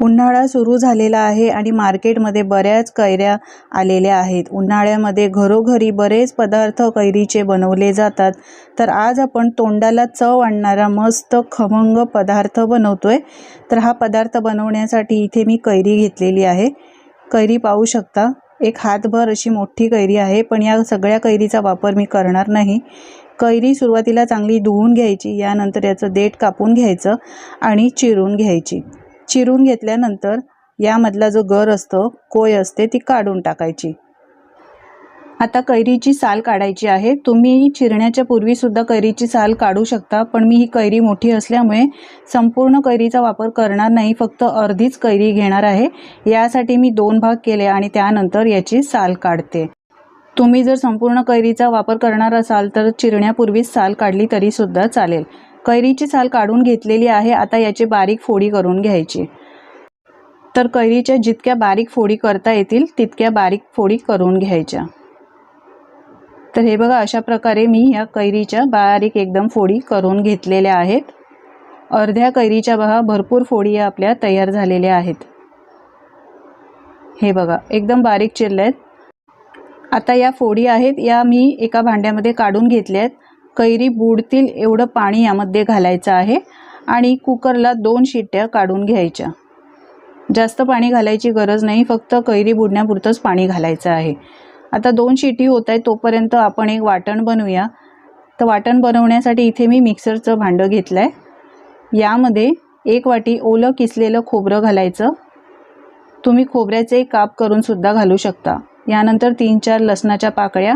उन्हाळा सुरू झालेला आहे आणि मार्केटमध्ये बऱ्याच कैऱ्या आलेल्या आहेत. उन्हाळ्यामध्ये घरोघरी बरेच पदार्थ कैरीचे बनवले जातात. तर आज आपण तोंडाला चव आणणारा मस्त खमंग पदार्थ बनवतोय. तर हा पदार्थ बनवण्यासाठी इथे मी कैरी घेतलेली आहे. कैरी पाहू शकता. एक हातभर अशी मोठी कैरी आहे पण या सगळ्या कैरीचा वापर मी करणार नाही. कैरी सुरुवातीला चांगली धुवून घ्यायची यानंतर याचं देठ कापून घ्यायचं आणि चिरून घ्यायची. चिरून घेतल्यानंतर यामधला जो गर असतो कोय असते ती काढून टाकायची. आता कैरीची साल काढायची आहे. तुम्ही चिरण्याच्या पूर्वीसुद्धा कैरीची साल काढू शकता पण मी ही कैरी मोठी असल्यामुळे संपूर्ण कैरीचा वापर करणार नाही. फक्त अर्धीच कैरी घेणार आहे. यासाठी मी दोन भाग केले आणि त्यानंतर याची साल काढते. तुम्ही जर संपूर्ण कैरीचा वापर करणार असाल तर चिरण्यापूर्वीच साल काढली तरीसुद्धा चालेल. कैरीची साल काढून घेतलेली आहे आता याची बारीक फोडी करून घ्यायची. तर कैरीच्या जितक्या बारीक फोडी करता येतील तितक्या बारीक फोडी करून घ्यायच्या. तर हे बघा अशा प्रकारे मी या कैरीच्या बारीक एकदम फोडी करून घेतलेल्या आहेत. अर्ध्या कैरीच्या बघा भरपूर फोडी या आपल्या तयार झालेल्या आहेत. हे बघा एकदम बारीक चिरल्या आहेत. आता या फोडी आहेत या मी एका भांड्यामध्ये काढून घेतल्या आहेत. कैरी बुडतील एवढं पाणी यामध्ये घालायचं आहे आणि कुकरला दोन शिट्ट्या काढून घ्यायच्या. जास्त पाणी घालायची गरज नाही फक्त कैरी बुडण्यापुरतंच पाणी घालायचं आहे. आता दोन शिटी होत आहे तोपर्यंत आपण एक वाटण बनवूया. तर वाटण बनवण्यासाठी इथे मी मिक्सरचं भांडं घेतलं आहे यामध्ये एक वाटी ओलं किसलेलं खोबरं घालायचं. तुम्ही खोबऱ्याचे काप करूनसुद्धा घालू शकता. यानंतर तीन चार लसणाच्या पाकळ्या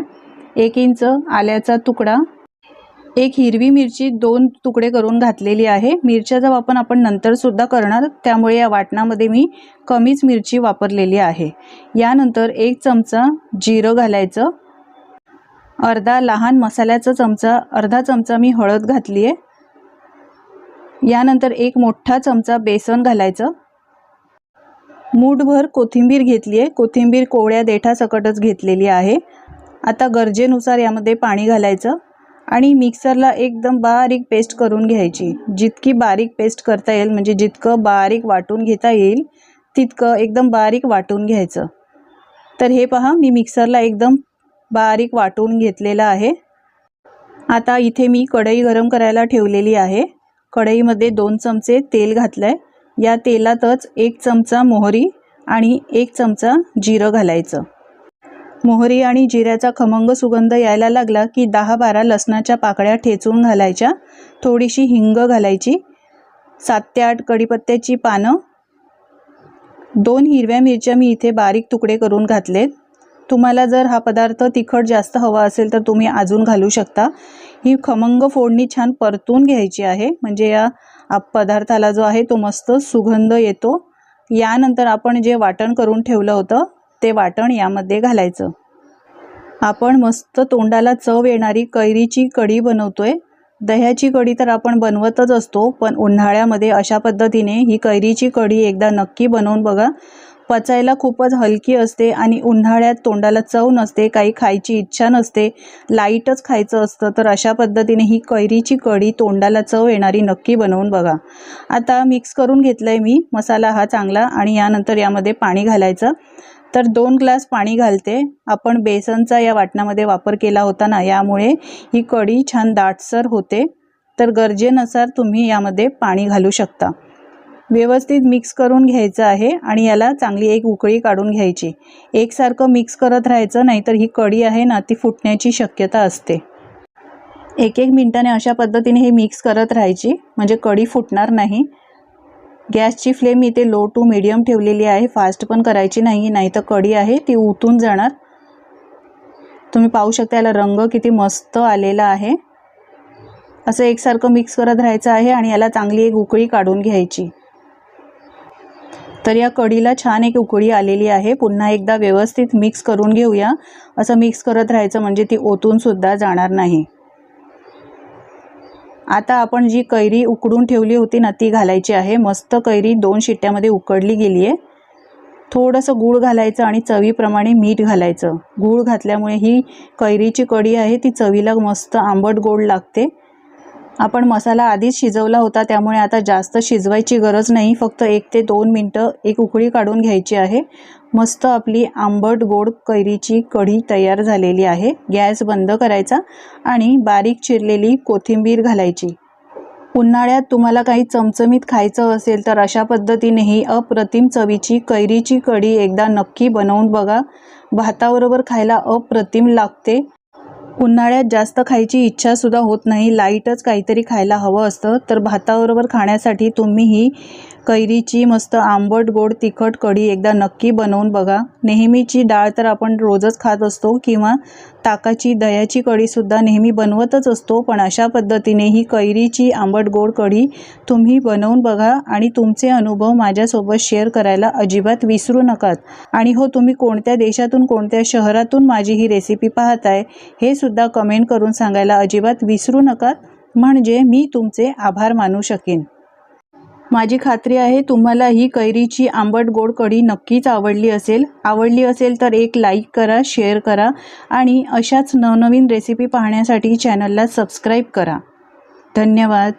एक इंच आल्याचा तुकडा एक हिरवी मिरची दोन तुकडे करून घातलेली आहे. मिरच्याचा वापर आपण नंतरसुद्धा करणार. त्यामुळे या वाटणामध्ये मी कमीच मिरची वापरलेली आहे. यानंतर एक चमचा जिरं घालायचं. अर्धा लहान मसाल्याचा चमचा अर्धा चमचा मी हळद घातली आहे यानंतर एक मोठा चमचा बेसन घालायचं. मूठभर कोथिंबीर घेतली आहे कोथिंबीर कोवळ्या देठासकटच घेतलेली आहे. आता गरजेनुसार यामध्ये पाणी घालायचं. आणि मिक्सरला एकदम बारीक पेस्ट करून घ्यायची. जितकी बारीक पेस्ट करता येईल म्हणजे जितकं बारीक वाटून घेता येईल तितकं एकदम बारीक वाटून घ्यायचं. तर हे पहा मी मिक्सरला एकदम बारीक वाटून घेतलेलं आहे. आता इथे मी कढई गरम करायला ठेवलेली आहे. कढईमध्ये दोन चमचे तेल घातलं आहे या तेलातच एक चमचा मोहरी आणि एक चमचा जिरं घालायचं. मोहरी आणि जिऱ्याचा खमंग सुगंध यायला लागला की दहा बारा लसणाच्या पाकळ्या ठेचून घालायच्या. थोडीशी हिंग घालायची. सात ते आठ कढीपत्त्याची पानं. दोन हिरव्या मिरच्या मी इथे बारीक तुकडे करून घातलेत. तुम्हाला जर हा पदार्थ तिखट जास्त हवा असेल तर तुम्ही अजून घालू शकता. ही खमंग फोडणी छान परतून घ्यायची आहे. म्हणजे या पदार्थाला जो आहे तो मस्त सुगंध येतो. यानंतर आपण जे वाटण करून ठेवलं होतं ते वाटण यामध्ये घालायचं. आपण मस्त तोंडाला चव येणारी कैरीची कढी बनवतोय. दह्याची कढी तर आपण बनवतच असतो पण उन्हाळ्यामध्ये अशा पद्धतीने ही कैरीची कढी एकदा नक्की बनवून बघा. पचायला खूपच हलकी असते आणि उन्हाळ्यात तोंडाला चव नसते काही खायची इच्छा नसते लाईटच खायचं असतं तर अशा पद्धतीने ही कैरीची कढी तोंडाला चव येणारी नक्की बनवून बघा. आता मिक्स करून घेतलं आहे मी मसाला हा चांगला आणि यानंतर यामध्ये पाणी घालायचं. तर दोन ग्लास पाणी घालते. आपण बेसनचा या वाटणामध्ये वापर केला होता ना यामुळे ही कढी छान दाटसर होते. तर गरजेनुसार तुम्ही यामध्ये पाणी घालू शकता. व्यवस्थित मिक्स करून घ्यायचं आहे आणि याला चांगली एक उकळी काढून घ्यायची. एकसारखं मिक्स करत राहायचं नाहीतर ही कढी आहे ना ती फुटण्याची शक्यता असते. एक एक मिनटाने अशा पद्धतीने हे मिक्स करत राहायची. म्हणजे कढी फुटणार नाही. गॅसची फ्लेम इथे लो टू मीडियम ठेवलेली आहे. फास्ट पण करायची नाही नाही तर कढी आहे ती उतून जाणार. तुम्ही पाहू शकता याला रंग किती मस्त आलेला आहे. असं एकसारखं मिक्स करत राहायचं आहे आणि याला चांगली एक उकळी काढून घ्यायची. तर या कढीला छान एक उकळी आलेली आहे. पुन्हा एकदा व्यवस्थित मिक्स करून घेऊया. असं मिक्स करत राहायचं म्हणजे ती ओतूनसुद्धा जाणार नाही. आता आपण जी कैरी उकडून ठेवली होती ना ती घालायची आहे. मस्त कैरी दोन शिट्ट्यामध्ये उकडली गेली आहे थोडंसं गूळ घालायचं आणि चवीप्रमाणे मीठ घालायचं. गूळ घातल्यामुळे ही कैरीची कढी आहे ती चवीला मस्त आंबट गोड लागते. आपण मसाला आधीच शिजवला होता त्यामुळे आता जास्त शिजवायची गरज नाही. फक्त एक ते दोन मिनटं एक उकळी काढून घ्यायची आहे. मस्त आपली आंबट गोड कैरीची कढी तयार झालेली आहे. गॅस बंद करायचा आणि बारीक चिरलेली कोथिंबीर घालायची. उन्हाळ्यात तुम्हाला काही चमचमीत खायचं असेल तर अशा पद्धतीने ही अप्रतिम चवीची कैरीची कढी एकदा नक्की बनवून बघा. भाताबरोबर खायला अप्रतिम लागते. उन्हाळ्यात जास्त खायची इच्छासुद्धा होत नाही. लाईटच काहीतरी खायला हवं असतं. तर भाताबरोबर खाण्यासाठी तुम्ही ही कैरीची मस्त आंबट गोड तिखट कढी एकदा नक्की बनवून बघा. नेहमीची डाळ तर आपण रोजच खात असतो किंवा ताकाची दह्याची कढीसुद्धा नेहमी बनवतच असतो पण अशा पद्धतीने ही कैरीची आंबट गोड कढी तुम्ही बनवून बघा आणि तुमचे अनुभव माझ्यासोबत शेअर करायला अजिबात विसरू नकात. आणि हो तुम्ही कोणत्या देशातून कोणत्या शहरातून माझी ही रेसिपी पाहताय हे सुद्धा कमेंट करून सांगायला अजिबात विसरू नकात. म्हणजे मी तुमचे आभार मानू शकेन. माझी खात्री आहे तुम्हाला ही कैरीची आंबट गोड कढी नक्कीच आवडली असेल. आवडली असेल तर एक लाईक करा शेअर करा आणि अशाच नवनवीन रेसिपी पाहण्यासाठी चॅनलला सबस्क्राईब करा. धन्यवाद.